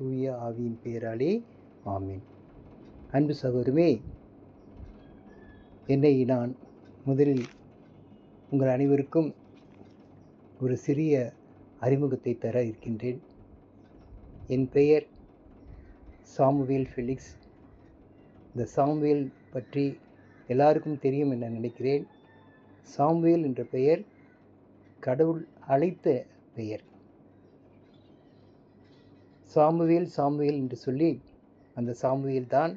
தூய ஆவியின் பெயராலே ஆமீன். அன்பு சகோதரமே என்னை நான் முதலில் உங்கள் அனைவருக்கும் ஒரு சிறிய அறிமுகத்தை தர இருக்கின்றேன். என் பெயர் சாமுவேல் ஃபெலிக்ஸ். இந்த சாமுவேல் பற்றி எல்லாருக்கும் தெரியும் என நினைக்கிறேன். சாமுவேல் என்ற பெயர் கடவுள் அழைத்த பெயர். சாமுவேல் சாமுவேல் என்று சொல்லி அந்த சாமுவேல் தான்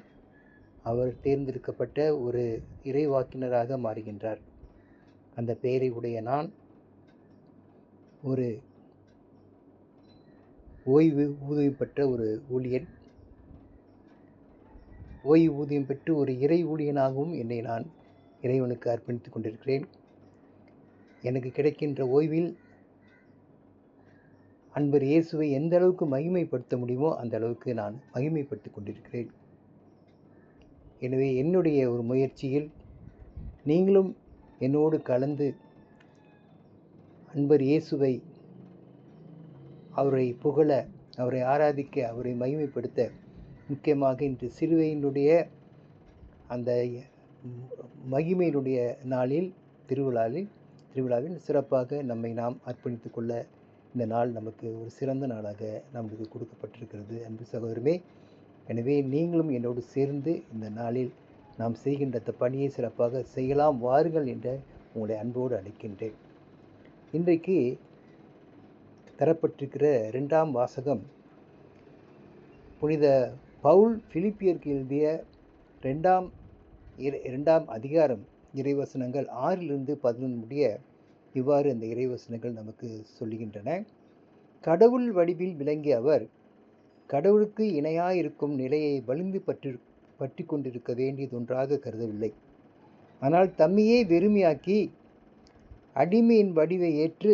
அவர் தேர்ந்தெடுக்கப்பட்ட ஒரு இறைவாக்கினராக மாறுகின்றார். அந்த பெயரை உடைய நான் ஒரு ஓய்வு ஊதியம் பெற்ற ஒரு ஊழியன். ஓய்வு ஊதியம் பெற்று ஒரு இறை ஊழியனாகவும் என்னை நான் இறைவனுக்கு அர்ப்பணித்துக் கொண்டிருக்கிறேன். எனக்கு கிடைக்கின்ற ஓய்வில் அன்பர் இயேசுவை எந்த அளவுக்கு மகிமைப்படுத்த முடியுமோ அந்த அளவுக்கு நான் மகிமைப்படுத்திக் கொண்டிருக்கிறேன். எனவே என்னுடைய ஒரு முயற்சியில் நீங்களும் என்னோடு கலந்து அன்பர் இயேசுவை அவரை புகழ அவரை ஆராதிக்க அவரை மகிமைப்படுத்த முக்கியமாக இன்று சிறுவையினுடைய அந்த மகிமையினுடைய நாளில் திருவிழாவில் திருவிழாவில் சிறப்பாக நம்மை நாம் அர்ப்பணித்துக் கொள்ள இந்த நாள் நமக்கு ஒரு சிறந்த நாளாக நமக்கு கொடுக்கப்பட்டிருக்கிறது. அன்பு சகோதரமே எனவே நீங்களும் என்னோடு சேர்ந்து இந்த நாளில் நாம் செய்கின்ற அந்த பணியை சிறப்பாக செய்யலாம் வாருங்கள் என்ற உங்களை அன்போடு அழைக்கின்றேன். இன்றைக்கு தரப்பட்டிருக்கிற ரெண்டாம் வாசகம் புனித பவுல் பிலிப்பியருக்கு எழுதிய ரெண்டாம் இரண்டாம் அதிகாரம் இறைவசனங்கள் ஆறிலிருந்து பதினொன்று முடிய இவ்வாறு அந்த இறைவசனங்கள் நமக்கு சொல்லுகின்றன. கடவுள் வடிவில் விளங்கிய அவர் கடவுளுக்கு இணையாக இருக்கும் நிலையை வலிந்து பற்றி பற்றி கொண்டிருக்க வேண்டியதொன்றாக கருதவில்லை. ஆனால் தம்மையே வெறுமையாக்கி அடிமையின் வடிவை ஏற்று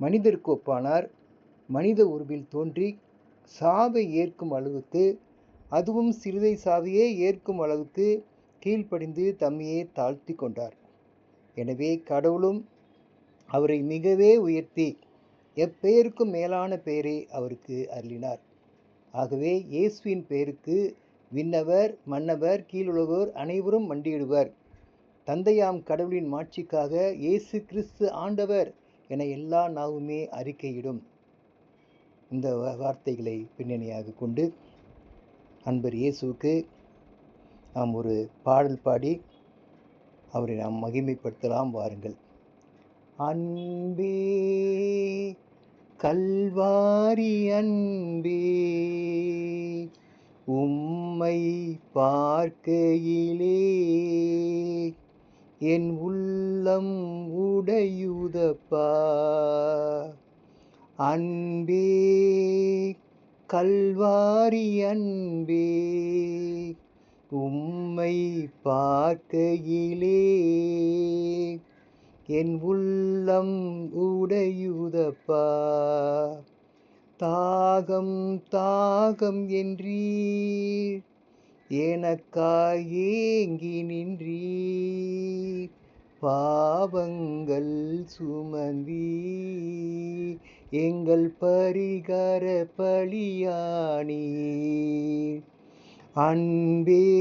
மனிதருக்கு ஒப்பானார் மனித உருவில் தோன்றி சாவை ஏற்கும் அளவுக்கு அதுவும் சிறுதை சாவையே ஏற்கும் அளவுக்கு கீழ்ப்படிந்து தம்மையே தாழ்த்தி கொண்டார். எனவே கடவுளும் அவரை மிகவே உயர்த்தி எப்பெயருக்கும் மேலான பெயரை அவருக்கு அருளினார். ஆகவே இயேசுவின் பெயருக்கு விண்ணவர் மன்னவர் கீழுலகோர் அனைவரும் மண்டியிடுவர் தந்தையாம் கடவுளின் மாட்சிக்காக இயேசு கிறிஸ்து ஆண்டவர் என எல்லா நாவுமே அறிக்கையிடும். இந்த வார்த்தைகளை பின்னணியாக கொண்டு அன்பர் இயேசுவுக்கு நாம் ஒரு பாடல் பாடி அவரை நாம் மகிமைப்படுத்தலாம் வாருங்கள். அன்பே கல்வாரி அன்பே உம்மை பார்க்கையிலே என் உள்ளம் உடையுதப்பா. அன்பே கல்வாரி அன்பே உம்மை பார்க்கையிலே என் உள்ளம் உடையுதப்பா. தாகம் தாகம் என்றீர். எனக்காய் ஏங்கி நின்றீர். பாவங்கள் சுமந்தி எங்கள் பரிகார பலியானீர். அன்பே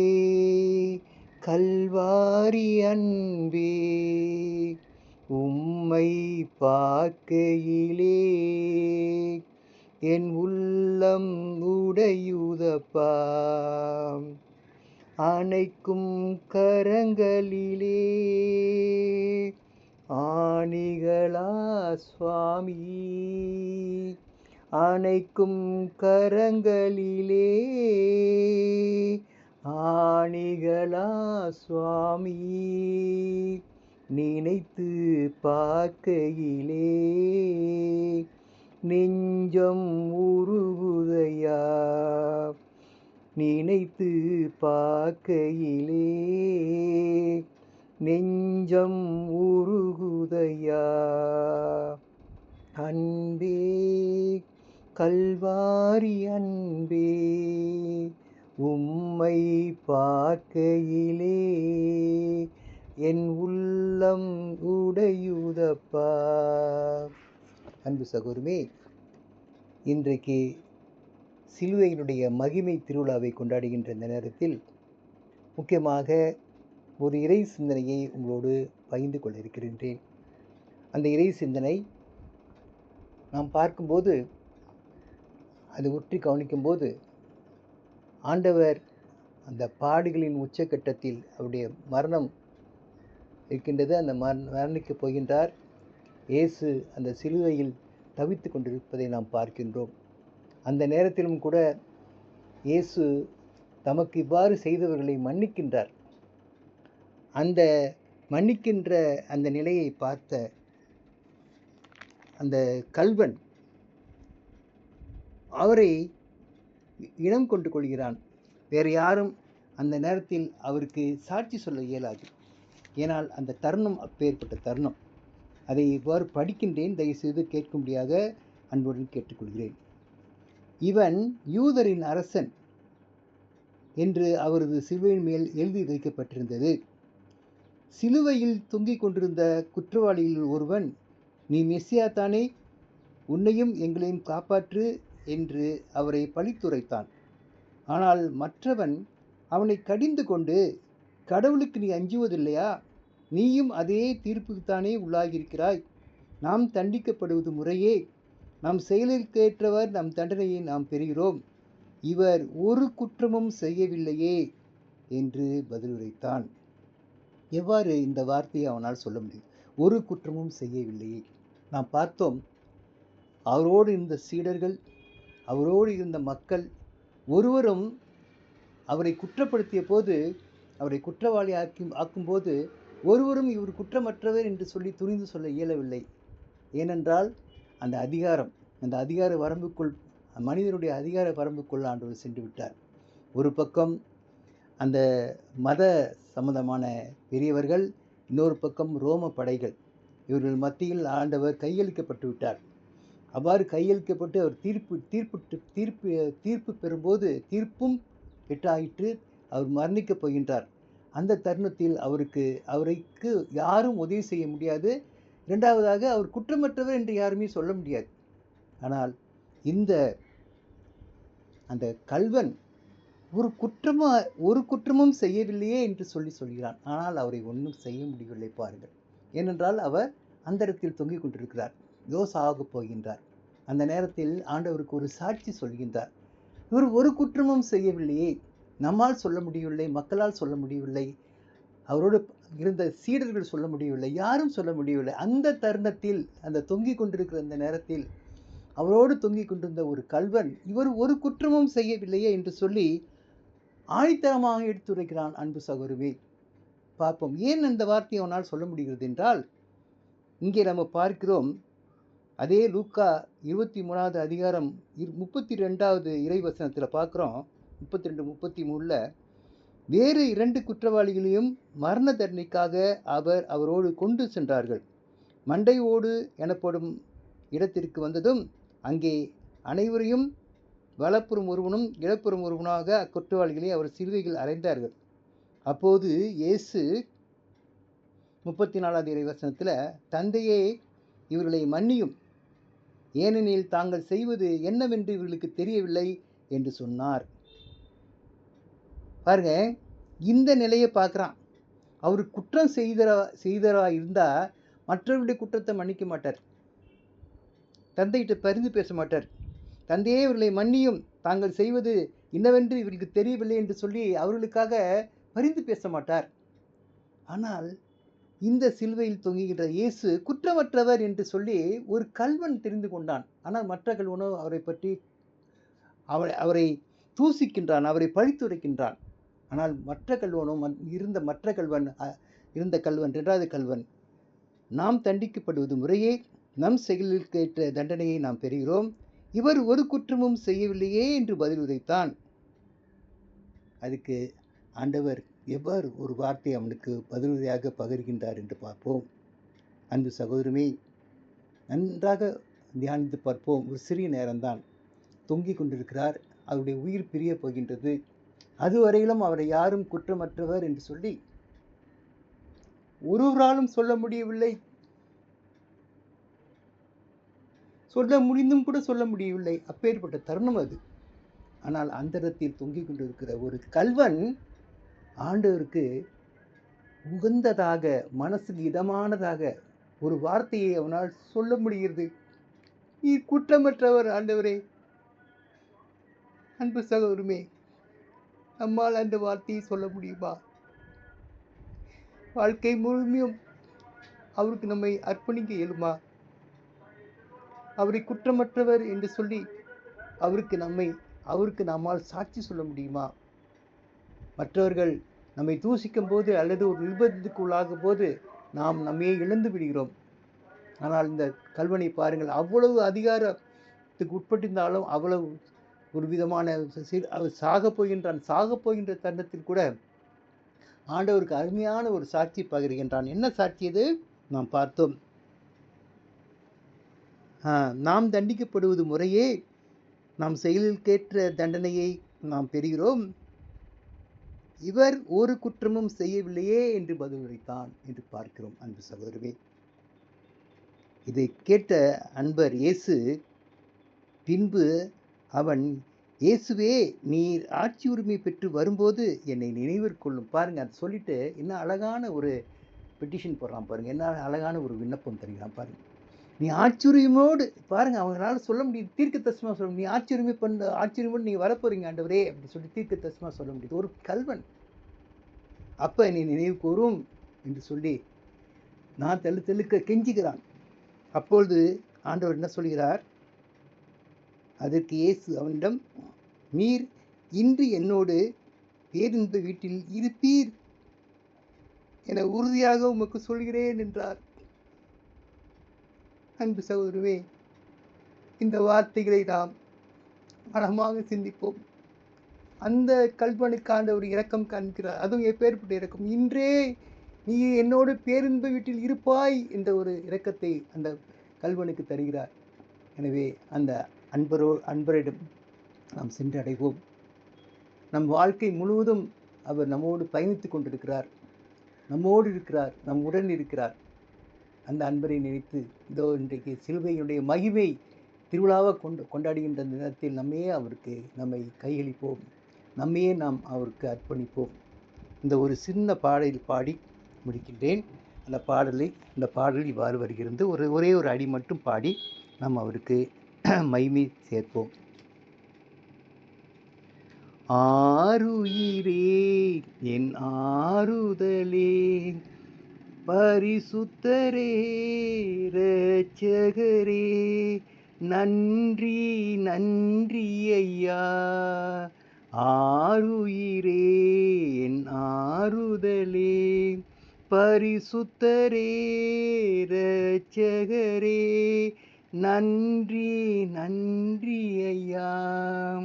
கல்வாரி அன்பே உம்மை பார்க்கையிலே. என் உள்ளம் உடையுதப்பா. அணைக்கும் கரங்களிலே. ஆணிகளா சுவாமி. அணைக்கும் கரங்களிலே. ஆணிகளா சுவாமி. நினைத்து பார்க்கையிலே நெஞ்சம் உருகுதையா? நினைத்து பார்க்கையிலே நெஞ்சம் உருகுதையா? அன்பே கல்வாரி அன்பே உம்மை பார்க்கையிலே என் உள்ளம் உடையுதப்பா. அன்பு சகோருமே இன்றைக்கு சிலுவையினுடைய மகிமை திருவிழாவை கொண்டாடுகின்ற இந்த நேரத்தில் முக்கியமாக ஒரு இறை சிந்தனையை உங்களோடு பகிர்ந்து கொள்ள இருக்கின்றேன். அந்த இறை சிந்தனை நாம் பார்க்கும்போது அது உற்றி கவனிக்கும்போது ஆண்டவர் அந்த பாடுகளின் உச்சக்கட்டத்தில் அவருடைய மரணம் இருக்கின்றது. அந்த மரணிக்கப் போகின்றார். இயேசு அந்த சிலுவையில் தவித்து கொண்டிருப்பதை நாம் பார்க்கின்றோம். அந்த நேரத்திலும் கூட இயேசு தமக்கு இவ்வாறு செய்தவர்களை மன்னிக்கின்றார். அந்த மன்னிக்கின்ற அந்த நிலையை பார்த்த அந்த கல்வன் அவரை இனம் கொண்டு கொள்கிறான். வேறு யாரும் அந்த நேரத்தில் அவருக்கு சாட்சி சொல்ல இயலாது. ஏனால் அந்த தருணம் அப்பேற்பட்ட தருணம். அதை இவ்வாறு படிக்கின்றேன் தயவுசெய்து கேட்கும்படியாக அன்புடன் கேட்டுக்கொள்கிறேன். இவன் யூதரின் அரசன் என்று அவரது சிலுவையின் மேல் எழுதி வைக்கப்பட்டிருந்தது. சிலுவையில் தொங்கிக் கொண்டிருந்த குற்றவாளியில் ஒருவன் நீ மெஸ்ஸியா தானே உன்னையும் எங்களையும் காப்பாற்று என்று அவரை பழித்துரைத்தான். ஆனால் மற்றவன் அவனை கடிந்து கொண்டு கடவுளுக்கு நீ அஞ்சுவதில்லையா? நீயும் அதே தீர்ப்புக்குத்தானே உள்ளாகியிருக்கிறாய். நாம் தண்டிக்கப்படுவது முறையே. நம் செயலிற்கேற்றவர் நம் தண்டனையை நாம் பெறுகிறோம். இவர் ஒரு குற்றமும் செய்யவில்லையே என்று பதிலுரைத்தான். எவ்வாறு இந்த வார்த்தையை அவனால் சொல்ல முடியும்? ஒரு குற்றமும் செய்யவில்லையே. நாம் பார்த்தோம் அவரோடு இருந்த சீடர்கள் அவரோடு இருந்த மக்கள் ஒருவரும் அவரை குற்றப்படுத்திய போது அவரை குற்றவாளி ஆக்கி ஆக்கும்போது ஒருவரும் இவர் குற்றமற்றவர் என்று சொல்லி துணிந்து சொல்ல இயலவில்லை. ஏனென்றால் அந்த அதிகாரம் அந்த அதிகார வரம்புக்குள் மனிதனுடைய அதிகார வரம்புக்குள் ஆண்டவர் சென்று விட்டார். ஒரு பக்கம் அந்த மத சம்பந்தமான பெரியவர்கள் இன்னொரு பக்கம் ரோம படைகள். இவர்கள் மத்தியில் ஆண்டவர் கையளிக்கப்பட்டு விட்டார். அவ்வாறு கையளிக்கப்பட்டு அவர் தீர்ப்பு தீர்ப்பு தீர்ப்பு தீர்ப்பு பெறும்போது தீர்ப்பும் கெட்டாயிற்று அவர் மரணிக்கப் போகின்றார். அந்த தருணத்தில் அவருக்கு அவருக்கு யாரும் உதவி செய்ய முடியாது. இரண்டாவதாக அவர் குற்றமற்றவர் என்று யாருமே சொல்ல முடியாது. ஆனால் இந்த அந்த கல்வன் ஒரு குற்றமாக ஒரு குற்றமும் செய்யவில்லையே என்று சொல்லி சொல்கிறான். ஆனால் அவரை ஒன்றும் செய்ய முடியவில்லை பாருங்கள். ஏனென்றால் அவர் அந்த இடத்தில் தொங்கிக் கொண்டிருக்கிறார். யோசாக போகின்றார். அந்த நேரத்தில் ஆண்டவருக்கு ஒரு சாட்சி சொல்கின்றார். இவர் ஒரு குற்றமும் செய்யவில்லையே. நம்மால் சொல்ல முடியவில்லை மக்களால் சொல்ல முடியவில்லை அவரோடு இருந்த சீடர்கள் சொல்ல முடியவில்லை யாரும் சொல்ல முடியவில்லை. அந்த தருணத்தில் அந்த தொங்கிக் கொண்டிருக்கிற அந்த நேரத்தில் அவரோடு தொங்கிக் கொண்டிருந்த ஒரு கல்வன் இவர் ஒரு குற்றமும் செய்யவில்லையே என்று சொல்லி ஆணித்தரமாக எடுத்துரைக்கிறான் அன்பு சகோதரவே பார்ப்போம் ஏன் அந்த வார்த்தையை அவனால் சொல்ல முடிகிறது என்றால் இங்கே நம்ம பார்க்கிறோம் அதே லூக்கா இருபத்தி மூணாவது அதிகாரம் இரு முப்பத்தி ரெண்டாவது இறைவசனத்தில் பார்க்குறோம் முப்பத்தி ரெண்டு முப்பத்தி மூணில் வேறு இரண்டு குற்றவாளிகளையும் மரண தண்டனைக்காக அவர் அவரோடு கொண்டு சென்றார்கள். மண்டை ஓடு எனப்படும் இடத்திற்கு வந்ததும் அங்கே அனைவரையும் வலப்புறம் ஒருவனும் இடப்புறம் ஒருவனாக அக்குற்றவாளிகளை அவர் சிலுவைகள் அறைந்தார்கள். அப்போது இயேசு முப்பத்தி நாலாவது இறைவசனத்தில் தந்தையே இவர்களை மன்னியும். ஏனெனில் தாங்கள் செய்வது என்னவென்று இவர்களுக்கு தெரியவில்லை என்று சொன்னார். பாருங்க இந்த நிலையை பார்க்குறான். அவர் குற்றம் செய்தரா செய்தரா இருந்தால் மற்றவருடைய குற்றத்தை மன்னிக்க மாட்டார். தந்தையிட்ட பரிந்து பேச மாட்டார். தந்தையே இவர்களை மன்னியும். தாங்கள் செய்வது என்னவென்று இவர்களுக்கு தெரியவில்லை என்று சொல்லி அவர்களுக்காக பரிந்து பேச மாட்டார். ஆனால் இந்த சிலுவையில் தொங்குகின்ற இயேசு குற்றமற்றவர் என்று சொல்லி ஒரு கல்வன் தெரிந்து கொண்டான். ஆனால் மற்ற கல்வனோ அவரை பற்றி அவரை அவரை தூசிக்கின்றான் அவரை பழித்துரைக்கின்றான். ஆனால் மற்ற கல்வனும் இருந்த மற்ற கல்வன் இருந்த கல்வன் இரண்டாவது கல்வன் நாம் தண்டிக்கப்படுவது முறையே நம் செயலுக்கு ஏற்ற தண்டனையை நாம் பெறுகிறோம். இவர் ஒரு குற்றமும் செய்யவில்லையே என்று பதில் உதைத்தான் அதுக்கு ஆண்டவர் எவ்வாறு ஒரு வார்த்தை அவனுக்கு பதிலுரையாக பகிர்கின்றார் என்று பார்ப்போம். அன்பு சகோதரமே நன்றாக தியானித்து பார்ப்போம். ஒரு சிறிய நேரம்தான் தொங்கிக் கொண்டிருக்கிறார். அவருடைய உயிர் பிரிய போகின்றது. அதுவரையிலும் அவரை யாரும் குற்றமற்றவர் என்று சொல்லி ஒருவராலும் சொல்ல முடியவில்லை. சொல்ல முடிந்தும் கூட சொல்ல முடியவில்லை. அப்பேற்பட்ட தருணம் அது. ஆனால் அந்தரத்தில் தொங்கிக் கொண்டிருக்கிற ஒரு கல்வன் ஆண்டவருக்கு உகந்ததாக மனசுக்கு இதமானதாக ஒரு வார்த்தையை அவனால் சொல்ல முடிகிறது. நீ குற்றமற்றவர் ஆண்டவரே. அன்பு சகோதரமே நம்மால் அந்த வார்த்தையை சொல்ல முடியுமா? வாழ்க்கை முழுமையும் அவருக்கு நம்மை அர்ப்பணிக்க இயலுமா? அவரை குற்றமற்றவர் என்று சொல்லி அவருக்கு நம்மை அவருக்கு நம்மால் சாட்சி சொல்ல முடியுமா? மற்றவர்கள் நம்மை தூசிக்கும் போது அல்லது ஒரு விபத்துக்கு உள்ளாகும் போது நாம் நம்மையே இழந்து விடுகிறோம். ஆனால் இந்த கல்வனை பாருங்கள் அவ்வளவு அதிகாரத்துக்கு உட்பட்டிருந்தாலும் அவ்வளவு ஒரு விதமான சி- சாகப் போகின்றான் சாகப் போகின்ற தருணத்தில் கூட ஆண்டவருக்கு அருமையான ஒரு சாட்சி பகிர்கின்றான். என்ன சாட்சி இது? நாம் பார்த்தோம். நாம் தண்டிக்கப்படுவது முறையே நாம் செயலுக்கேற்ற தண்டனையை நாம் பெறுகிறோம். இவர் ஒரு குற்றமும் செய்யவில்லையே என்று பதிலளித்தான் என்று பார்க்கிறோம் அன்பு சகோதரவே இதை கேட்ட அன்பர் இயேசு பின்பு அவன் இயேசுவே நீர் ஆட்சி உரிமை பெற்று வரும்போது என்னை நினைவிற்கொள்ளும் பாருங்கள் அதை சொல்லிட்டு என்ன அழகான ஒரு பெட்டிஷன் போடுறான் பாருங்கள் என்ன அழகான ஒரு விண்ணப்பம் தருகிறான் பாருங்கள் நீ ஆச்சரியமோடு பாருங்கள் அவங்களால சொல்ல முடியும் தீர்க்க தசமாக சொல்ல முடியும் நீ ஆட்சியுரிமை பண்ண ஆட்சியுரிமையோடு நீங்கள் வரப்போறீங்க ஆண்டவரே அப்படி சொல்லி தீர்க்க தசமாக சொல்ல முடியுது. ஒரு கல்வன். அப்போ நீ நினைவு கூறும் என்று சொல்லி நான் தெளு தெளுக்க கெஞ்சுகிறான். அப்பொழுது ஆண்டவர் என்ன சொல்கிறார்? அதற்கு இயேசு அவனிடம் நீர் இன்று என்னோடு பேருந்து வீட்டில் இருப்பீர் என உறுதியாக உமக்கு சொல்கிறேன் என்றார். அன்பு சகோதரமே இந்த வார்த்தைகளை நாம் மனமாக சிந்திப்போம். அந்த கல்வனுக்காண்ட ஒரு இரக்கம் காண்கிறார் அதுவும் எப்பேற்பட்ட இரக்கம்? இன்றே நீ என்னோடு பேருந்து வீட்டில் இருப்பாய் என்ற ஒரு இரக்கத்தை அந்த கல்வனுக்கு தருகிறார். எனவே அந்த அன்பரோ அன்பரிடம் நாம் சென்றடைவோம். நம் வாழ்க்கை முழுவதும் அவர் நம்மோடு பயணித்துக் கொண்டிருக்கிறார். நம்மோடு இருக்கிறார் நம் உடன் இருக்கிறார். அந்த அன்பரை நினைத்து இதோ இன்றைக்கு சிலுவையினுடைய மகிமை திருவிழாவாக கொண்டு கொண்டாடுகின்ற நேரத்தில் நம்மையே அவருக்கு நம்மை கையளிப்போம். நம்மையே நாம் அவருக்கு அர்ப்பணிப்போம். இந்த ஒரு சின்ன பாடலில் பாடி முடிக்கின்றேன். அந்த பாடலை இந்த பாடல் இவ்வாறு வருகிறது. ஒரு ஒரே ஒரு அடி மட்டும் பாடி நாம் அவருக்கு மைமி சேர்ப்போம். ஆருயிரே என் ஆறுதலே பரிசுத்தரே ரட்சகரே நன்றி நன்றி ஐயா. ஆருயிரே என் ஆறுதலே பரிசுத்தரே ரட்சகரே நன்றி நன்றி ஐயா.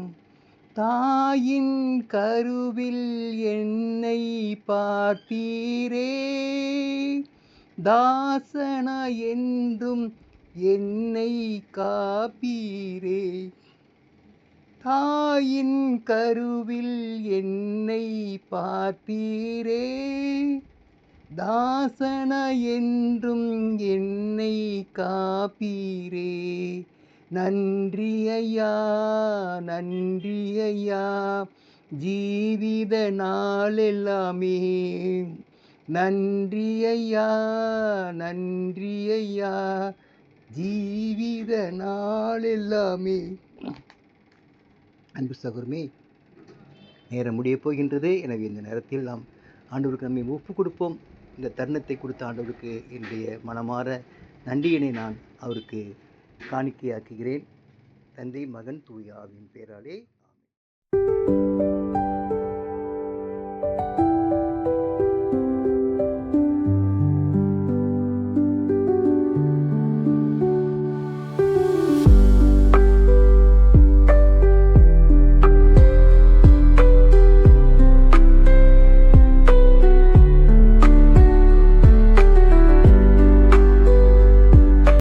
தாயின் கருவில் என்னை பார்த்தீரே. தாசன என்றும் என்னை காப்பீரே. தாயின் கருவில் என்னை பார்த்தீரே. தாசன என்றும் என்னை காப்பீரே. நன்றி ஐயா நன்றி ஐயா ஜீவித நாளெல்லாமே. நன்றி ஐயா நன்றி ஐயா ஜீவித நாளெல்லாமே. அன்பு சகோதரமே நேரம் முடிய போகின்றது. எனவே இந்த நேரத்தில் நாம் ஆண்டவருக்கு நம்மை ஒப்பு கொடுப்போம். இந்த தருணத்தை கொடுத்த ஆண்டவருக்கு என்னுடைய மனமாற நன்றியினை நான் அவருக்கு காணிக்கையாக்குகிறேன். தந்தை மகன் தூயாவின் பேராலே.